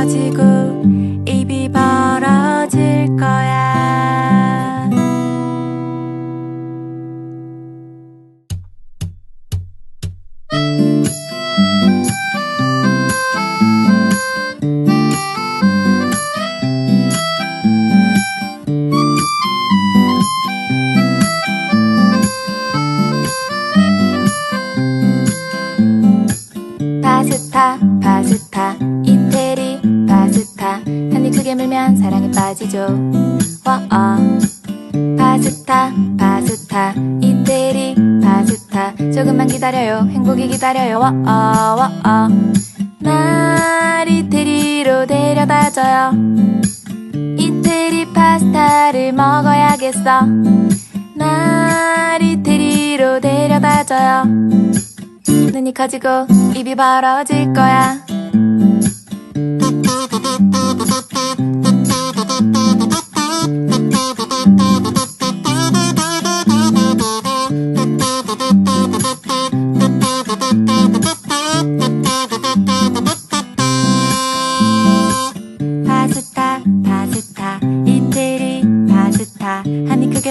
가지고 입이 벌어질 거야. 파스타, 파스타. 사랑에 빠지죠. 와아. 파스타 파스타. 이태리 파스타. 조금만 기다려요. 행복이 기다려요. 와아 와아. 날 이태리로 데려다줘요. 이태리 파스타를 먹어야겠어. 날 이태리로 데려다줘요. 눈이 커지고 입이 벌어질 거야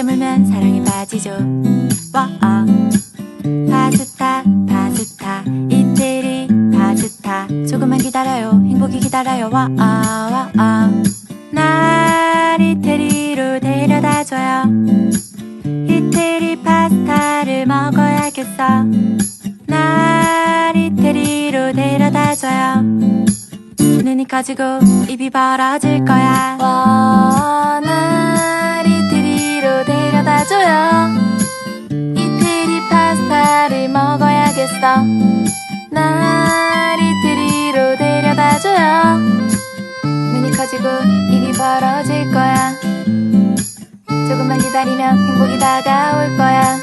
한입 크게 물면 사랑에 빠지죠. 와아. 파스타 파스타. 이태리 파스타. 조금만 기다려요. 행복이 기다려요. 와아 와아. 날 이태리로 데려다줘요. 이태리 파스타를 먹어야겠어. 날 이태리로 데려다줘요. 눈이 커지고 입이 벌어질 거야. 와, 먹어야겠어. 날 이태리로 데려다줘요. 눈이 커지고 입이 벌어질 거야. 조금만 기다리면 행복이 다가올 거야